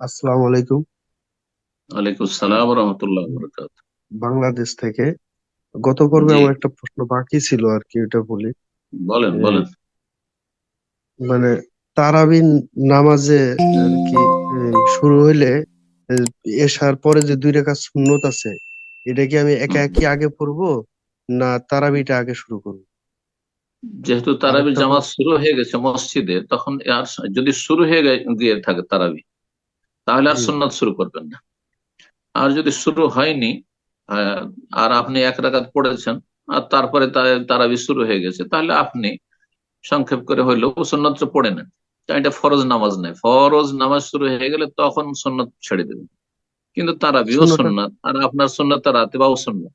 আসসালামু আলাইকুম। ওয়ালাইকুম আসসালাম রহমতুল্লাহ বরকাত বাংলাদেশ থেকে গত পর্বে আমার একটা প্রশ্ন বাকি ছিল আর কি ওটা বলি। বলেন বলেন। মানে তারাবি নামাজে আর কি শুরু হইলে এশার পরে যে দুই রেখা সুন্নত আছে এটা কি আমি একা একই আগে পড়ব না তারাবিটা আগে শুরু করব? যেহেতু আরেকটা জামাত শুরু হয়ে গেছে মসজিদে তখন আর যদি শুরু হয়ে গিয়ে থাকে তারাবি। তাহলে আর সুন্নাত শুরু করবেন না। আর যদি শুরু হয়নি আর আপনি এক রাকাত পড়েছেন আর তারপরে তারাবি শুরু হয়ে গেছে তাহলে আপনি সংক্ষেপ করে হইলেও সুন্নত পড়ে নেন। এটা ফরজ নামাজ নেই ফরজ নামাজ শুরু হয়ে গেলে তখন সুন্নত ছেড়ে দেবেন। কিন্তু তারাবিও সুন্নাত আর আপনার সুন্নাত রাতে বাও সুন্নাত।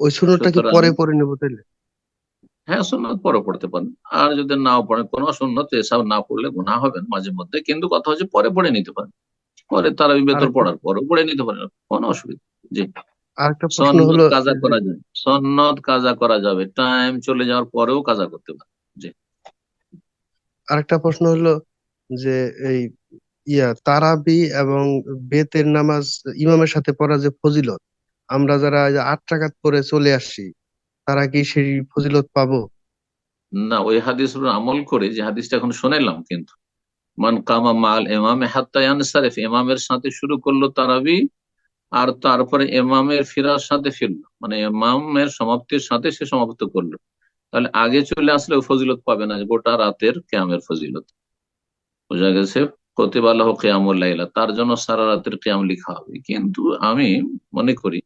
ওই সুন্নতটা কি পরে পরে নেব তাইলে? হ্যাঁ সুন্নত পরে পড়তে পারেন। আর যদি নাও পড়েন কোনো সুন্নত এসব না পড়লে গুনাহ হবেন মাঝে মধ্যে। কিন্তু কথা হচ্ছে পরে পড়ে নিতে পারেন। পরে তারা বেতর পড়ার পরে পড়ে নিতে পারেন। কোনো অসুবিধা জি। আরেকটা প্রশ্ন হলো কাজা করা যায়। সন্নত কাজা করা যাবে। টাইম চলে যাওয়ার পরেও কাজা করতে পারেন। জি। আরেকটা প্রশ্ন হলো যে এই ইয়া তারাবি এবং বেতের নামাজ ইমামের সাথে পড়া যে ফজিলত আমরা যারা আট রাকাত পরে চলে আসছি তারা কি সেই ফজিলত পাবো? না, ওই হাদিস আমল করে যে হাদিসটা এখন শোনালাম কিন্তু। মান কামা মাল এমামে হাত্তা ইয়ানসারিফ ইমামের সাথে শুরু করল তারাবি, আর তারপরে এমামের ফিরার সাথে ফিরলো। মানে ইমামের সমাপ্তির সাথে সে সমাপ্ত করল। তাহলে আগে চলে আসলে ফজিলত পাবে না, গোটা রাতের কেয়ামের ফজিলত। বোঝা গেছে? কতিবাল্লাহ কেয়ামুল লাইলা, তার জন্য সারা রাতের কেয়াম লিখা হবে। কিন্তু আমি মনে করি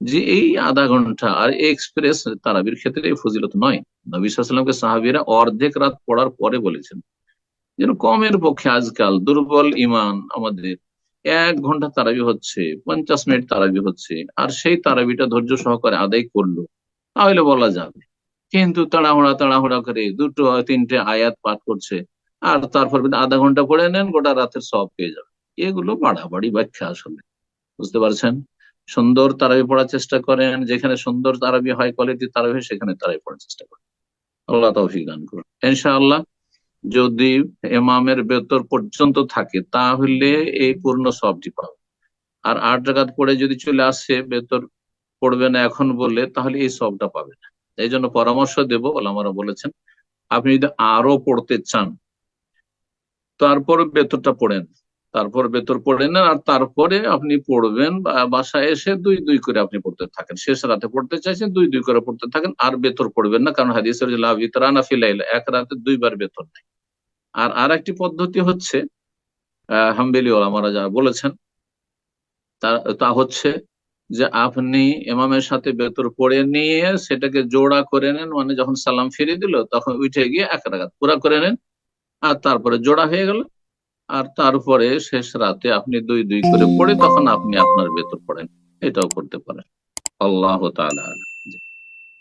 যে এই আধা ঘণ্টা আর এক্সপ্রেস তারাবির ক্ষেত্রে ফজিলত নয়। নবী সাল্লামকে সাহাবিরা অর্ধেক রাত পড়ার পরে বলেছেন, যেন কমের পক্ষে আজকাল দুর্বল ইমান আমাদের এক ঘণ্টা তারাবি হচ্ছে, পঞ্চাশ মিনিট তারাবি হচ্ছে, আর সেই তারাবিটা ধৈর্য সহকারে আদায় করল, তাহলে বলা যাবে। কিন্তু তাড়াহুড়া তাড়াহুড়া করে দুটো তিনটে আয়াত পাঠ করছে, আর তারপর আধা ঘণ্টা পড়ে নেন গোটা রাতের সব পেয়ে যাবে। এগুলো বাড়াবাড়ি ব্যাখ্যা আসলে। বুঝতে পারছেন? সুন্দর তারাবি পড়ার চেষ্টা করেন, যেখানে সুন্দর তারাবি হয় কোয়ালিটি তারাবি সেখানে তারাবি পড়ার চেষ্টা করেন। আল্লাহ তৌফিক দান করুন। ইনশাআল্লাহ, যদি এমামের বেতর পর্যন্ত থাকে, তাহলে এই পূর্ণ সবটি পাবে আর আট রাকাত পড়ে যদি চলে আসে বেতর পড়বে না এখন বললে তাহলে এই সবটা পাবে না। এই জন্য পরামর্শ দেব, ওলামারা বলেছেন, আপনি যদি আরও পড়তে চান, তারপর বেতরটা পড়েন। তারপর বেতর পড়ে নেন আর তারপরে আপনি পড়বেন বাসায় এসে দুই দুই করে আপনি পড়তে থাকেন। শেষ রাতে পড়তে চাইছেন, দুই দুই করে পড়তে থাকেন, আর বেতর পড়বেন না, কারণ হাদিসের লাভ ইতরানা ফিলাইলা এক রাতে দুইবার বেতর নেই। আর আর একটি পদ্ধতি হচ্ছে, আহ, হাম্বেলি ওলামারা যারা বলেছেন, তা হচ্ছে যে আপনি ইমামের সাথে বেতর পড়ে নিয়ে সেটাকে জোড়া করে নেন মানে যখন সালাম ফিরিয়ে দিল, তখন উঠে গিয়ে এক রাগাত পুরা করে নেন, আর তারপরে জোড়া হয়ে গেল আর তারপরে শেষ রাতে আপনি দুই দুই করে পড়ে তখন আপনি আপনার ভেতর পড়েন এটাও করতে পারেন আল্লাহ তালা।